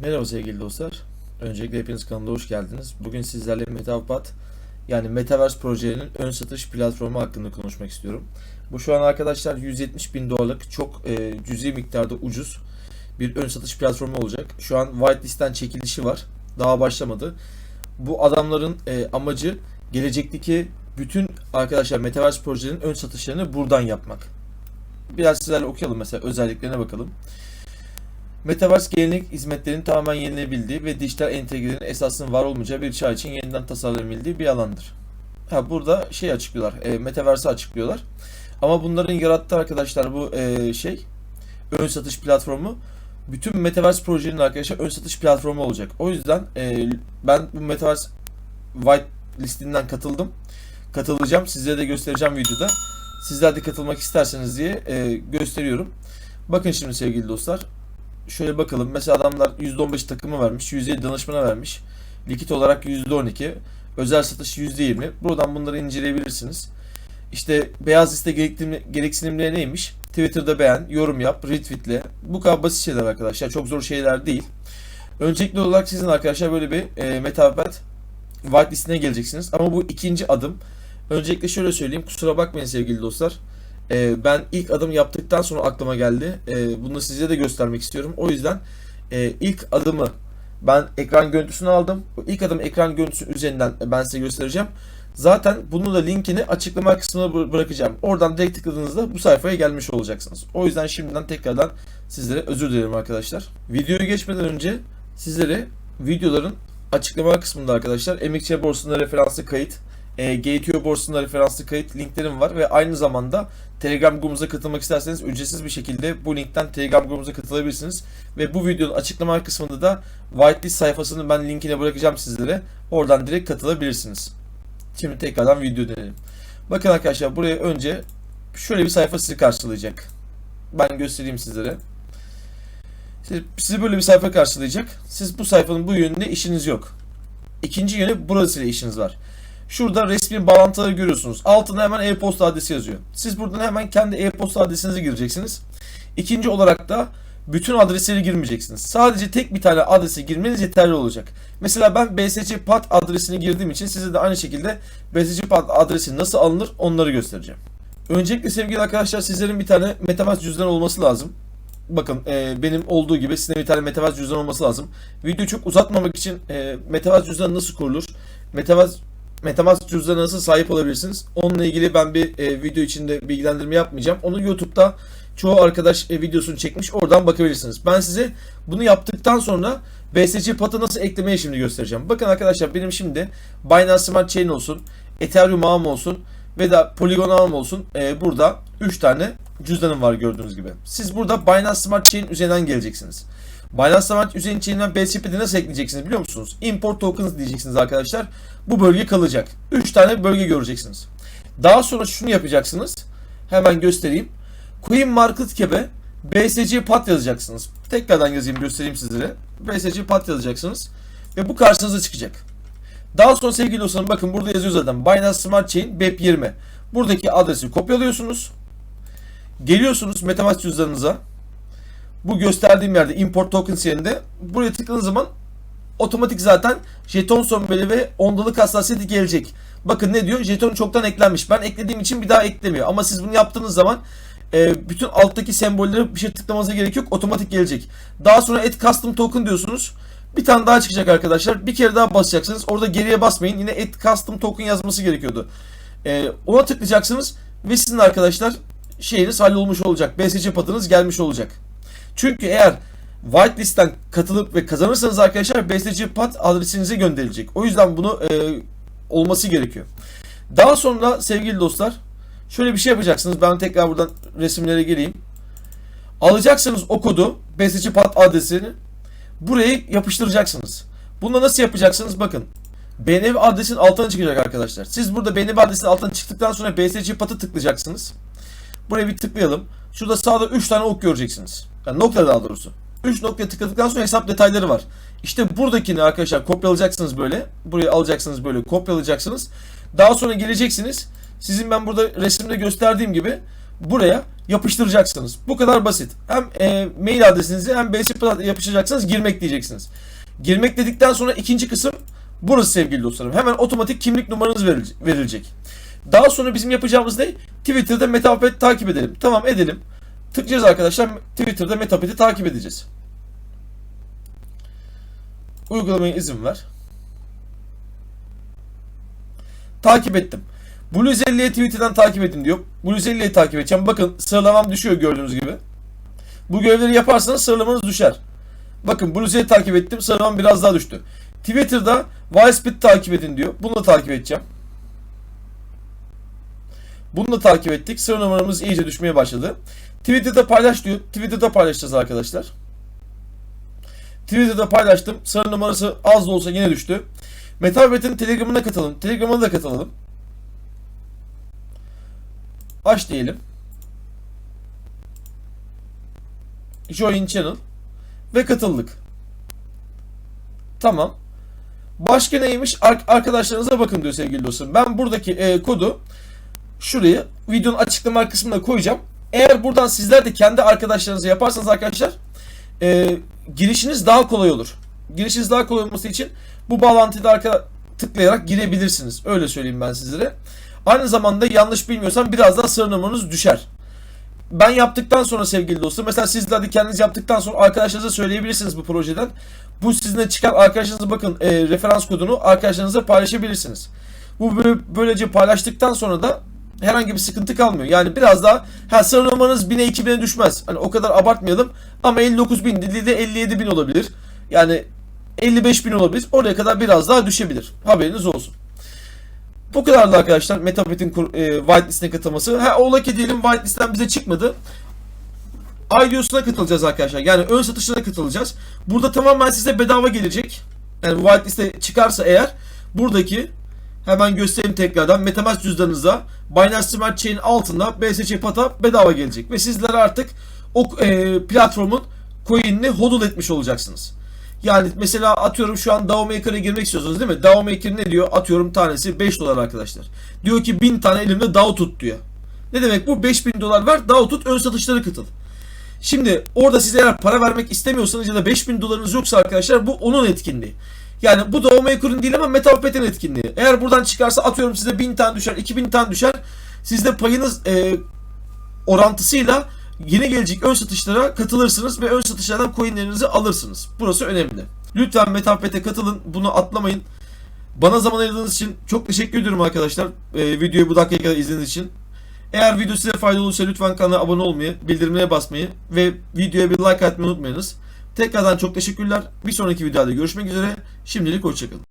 Merhaba sevgili dostlar. Öncelikle hepiniz kanalına hoş geldiniz. Bugün sizlerle Metapad yani Metaverse projelerinin ön satış platformu hakkında konuşmak istiyorum. Bu şu an arkadaşlar 170 bin dolarlık çok e, cüzi miktarda ucuz bir ön satış platformu olacak. Şu an whitelist'ten çekilişi var. Daha başlamadı. Bu adamların e, amacı gelecekteki bütün arkadaşlar Metaverse projelerinin ön satışlarını buradan yapmak. Biraz sizlerle okuyalım mesela özelliklerine bakalım. Metaverse gelenek hizmetlerinin tamamen yenilebildiği ve dijital entegrelerin esasının var olmayacağı bir çağ için yeniden tasarlanabildiği bir alandır. Ha burada şey açıklıyorlar, e, Metaverse'ı açıklıyorlar. Ama bunların yarattığı arkadaşlar bu e, şey ön satış platformu bütün Metaverse projelerinin arkadaşlar ön satış platformu olacak. O yüzden e, ben bu Metaverse White listinden katıldım. Katılacağım. Sizlere de göstereceğim videoda. Sizler de katılmak isterseniz diye e, gösteriyorum. Bakın şimdi sevgili dostlar şöyle bakalım. Mesela adamlar %15 takımı vermiş. %7 danışmana vermiş. Likit olarak %12. Özel satış %20. Buradan bunları inceleyebilirsiniz. İşte beyaz liste gereksinimleri neymiş? Twitter'da beğen, yorum yap, retweetle. Bu kadar basit şeyler arkadaşlar. Çok zor şeyler değil. Öncelikli olarak sizin arkadaşlar böyle bir e, Metapad whitelistine geleceksiniz. Ama bu ikinci adım. Öncelikle şöyle söyleyeyim. Kusura bakmayın sevgili dostlar. Ee, ben ilk adım yaptıktan sonra aklıma geldi. Ee, bunu size de göstermek istiyorum. O yüzden e, ilk adımı ben ekran görüntüsünü aldım. İlk adım ekran görüntüsü üzerinden ben size göstereceğim. Zaten bunu da linkini açıklama kısmına bı- bırakacağım. Oradan direkt tıkladığınızda bu sayfaya gelmiş olacaksınız. O yüzden şimdiden tekrardan sizlere özür dilerim arkadaşlar. Videoya geçmeden önce sizlere videoların açıklama kısmında arkadaşlar Emekçi Borsası'nda referanslı kayıt, e, GTO borsasında referanslı kayıt linklerim var ve aynı zamanda Telegram grubumuza katılmak isterseniz ücretsiz bir şekilde bu linkten Telegram grubumuza katılabilirsiniz. Ve bu videonun açıklama kısmında da whitelist sayfasının ben linkine bırakacağım sizlere. Oradan direkt katılabilirsiniz. Şimdi tekrardan video dönelim. Bakın arkadaşlar buraya önce şöyle bir sayfa sizi karşılayacak. Ben göstereyim sizlere. Siz- Sizi böyle bir sayfa karşılayacak. Siz bu sayfanın bu yönünde işiniz yok. İkinci yönü burasıyla işiniz var. Şurada resmi bağlantıları görüyorsunuz. Altına hemen e-posta adresi yazıyor. Siz buradan hemen kendi e-posta adresinizi gireceksiniz. İkinci olarak da bütün adresleri girmeyeceksiniz. Sadece tek bir tane adresi girmeniz yeterli olacak. Mesela ben BSC Pat adresini girdiğim için size de aynı şekilde BSC Pat adresi nasıl alınır onları göstereceğim. Öncelikle sevgili arkadaşlar sizlerin bir tane Metamask cüzdanı olması lazım. Bakın e, benim olduğu gibi sizin bir tane Metamask cüzdanı olması lazım. Videoyu çok uzatmamak için e, Metamask cüzdanı nasıl kurulur? Metamask Metamask cüzdanına nasıl sahip olabilirsiniz? Onunla ilgili ben bir e, video içinde bilgilendirme yapmayacağım. Onu YouTube'da çoğu arkadaş e, videosunu çekmiş. Oradan bakabilirsiniz. Ben size bunu yaptıktan sonra BSC Pat'ı nasıl eklemeyi şimdi göstereceğim. Bakın arkadaşlar benim şimdi Binance Smart Chain olsun, Ethereum ağım olsun ve da Polygon ağım olsun. E, burada 3 tane cüzdanım var gördüğünüz gibi. Siz burada Binance Smart Chain üzerinden geleceksiniz. Binance Smart üzerinin içinden BSCP'de nasıl ekleyeceksiniz biliyor musunuz? Import tokens diyeceksiniz arkadaşlar. Bu bölge kalacak. 3 tane bölge göreceksiniz. Daha sonra şunu yapacaksınız. Hemen göstereyim. Coin Market Cap'e BSC Pat yazacaksınız. Tekrardan yazayım göstereyim sizlere. BSC Pat yazacaksınız. Ve bu karşınıza çıkacak. Daha sonra sevgili dostlarım bakın burada yazıyor zaten. Binance Smart Chain BEP20. Buradaki adresi kopyalıyorsunuz. Geliyorsunuz Metamask cüzdanınıza. Bu gösterdiğim yerde import tokens yerinde buraya tıkladığınız zaman otomatik zaten jeton sombeli ve ondalık hassasiyeti gelecek. Bakın ne diyor? Jeton çoktan eklenmiş. Ben eklediğim için bir daha eklemiyor. Ama siz bunu yaptığınız zaman e, bütün alttaki sembolleri bir şey tıklamanıza gerek yok. Otomatik gelecek. Daha sonra add custom token diyorsunuz. Bir tane daha çıkacak arkadaşlar. Bir kere daha basacaksınız. Orada geriye basmayın. Yine add custom token yazması gerekiyordu. E, ona tıklayacaksınız ve sizin arkadaşlar şeyiniz hallolmuş olacak. BSC patınız gelmiş olacak. Çünkü eğer whitelist'ten katılıp ve kazanırsanız arkadaşlar BSC pat adresinize gönderilecek. O yüzden bunu e, olması gerekiyor. Daha sonra sevgili dostlar şöyle bir şey yapacaksınız. Ben tekrar buradan resimlere geleyim. Alacaksınız o kodu BSC pat adresini buraya yapıştıracaksınız. Bunu nasıl yapacaksınız? Bakın. BNB adresin altına çıkacak arkadaşlar. Siz burada BNB adresinin altına çıktıktan sonra BSC patı tıklayacaksınız. Buraya bir tıklayalım. Şurada sağda 3 tane ok göreceksiniz. Yani nokta daha doğrusu. 3 noktaya tıkladıktan sonra hesap detayları var. İşte buradakini arkadaşlar kopyalayacaksınız böyle. Buraya alacaksınız böyle kopyalayacaksınız. Daha sonra geleceksiniz. Sizin ben burada resimde gösterdiğim gibi buraya yapıştıracaksınız. Bu kadar basit. Hem e, mail adresinizi hem Plat yapıştıracaksınız. Girmek diyeceksiniz. Girmek dedikten sonra ikinci kısım burası sevgili dostlarım. Hemen otomatik kimlik numaranız verilecek. Daha sonra bizim yapacağımız ne? Twitter'da Metapet'i takip edelim. Tamam edelim. Tıklayacağız arkadaşlar. Twitter'da Metapet'i takip edeceğiz. Uygulamaya izin ver. Takip ettim. Blues 50'ye Twitter'dan takip edin diyor. Blues 50'yi takip edeceğim. Bakın sıralamam düşüyor gördüğünüz gibi. Bu görevleri yaparsanız sıralamanız düşer. Bakın Blues 50'yi takip ettim. Sıralamam biraz daha düştü. Twitter'da Wisebit takip edin diyor. Bunu da takip edeceğim. Bunu da takip ettik. Sıra numaramız iyice düşmeye başladı. Twitter'da paylaş diyor. Twitter'da paylaşacağız arkadaşlar. Twitter'da paylaştım. Sıra numarası az da olsa yine düştü. Metabet'in Telegram'ına katalım. Telegram'ına da katılalım. Aç diyelim. Join channel. Ve katıldık. Tamam. Başka neymiş? Ar- arkadaşlarınıza bakın diyor sevgili dostlarım. Ben buradaki e, kodu şuraya videonun açıklama kısmına koyacağım. Eğer buradan sizler de kendi arkadaşlarınıza yaparsanız arkadaşlar e, girişiniz daha kolay olur. Girişiniz daha kolay olması için bu bağlantıyı da arka tıklayarak girebilirsiniz. Öyle söyleyeyim ben sizlere. Aynı zamanda yanlış bilmiyorsam biraz daha sıra numaranız düşer. Ben yaptıktan sonra sevgili dostum mesela sizler de kendiniz yaptıktan sonra arkadaşlarınıza söyleyebilirsiniz bu projeden. Bu sizinle çıkan arkadaşlarınıza bakın e, referans kodunu arkadaşlarınızla paylaşabilirsiniz. Bu böyle, böylece paylaştıktan sonra da herhangi bir sıkıntı kalmıyor. Yani biraz daha ha sıra numaranız 1000'e 2000'e düşmez. Hani o kadar abartmayalım ama 59 bin dedi de 57 bin olabilir. Yani 55 bin olabilir. Oraya kadar biraz daha düşebilir. Haberiniz olsun. Bu kadardı arkadaşlar Metapet'in kur- e, whitelist'ine katılması. Ha ola ki diyelim whitelist'ten bize çıkmadı. IDO'suna katılacağız arkadaşlar. Yani ön satışına katılacağız. Burada tamamen size bedava gelecek. Yani whitelist'e çıkarsa eğer buradaki hemen göstereyim tekrardan Metamask cüzdanınıza Binance Smart Chain altında BSC Pata bedava gelecek. Ve sizler artık o e, platformun coin'ini hodl etmiş olacaksınız. Yani mesela atıyorum şu an DAO Maker'a girmek istiyorsunuz değil mi? DAO Maker ne diyor? Atıyorum tanesi 5 dolar arkadaşlar. Diyor ki 1000 tane elimde DAO tut diyor. Ne demek bu? 5000 dolar ver DAO tut ön satışlara katıl. Şimdi orada siz eğer para vermek istemiyorsanız ya da 5000 dolarınız yoksa arkadaşlar bu onun etkinliği. Yani bu DAO Maker'ın değil ama Metapet'in etkinliği. Eğer buradan çıkarsa atıyorum size 1000 tane düşer, 2000 tane düşer. Sizde payınız e, orantısıyla yeni gelecek ön satışlara katılırsınız ve ön satışlardan coinlerinizi alırsınız. Burası önemli. Lütfen Metapet'e katılın. Bunu atlamayın. Bana zaman ayırdığınız için çok teşekkür ediyorum arkadaşlar. Ee, videoyu bu dakikaya kadar izlediğiniz için. Eğer video size faydalı olursa lütfen kanala abone olmayı, bildirimlere basmayı ve videoya bir like atmayı unutmayınız. Tekrardan çok teşekkürler. Bir sonraki videoda görüşmek üzere. Şimdilik hoşçakalın.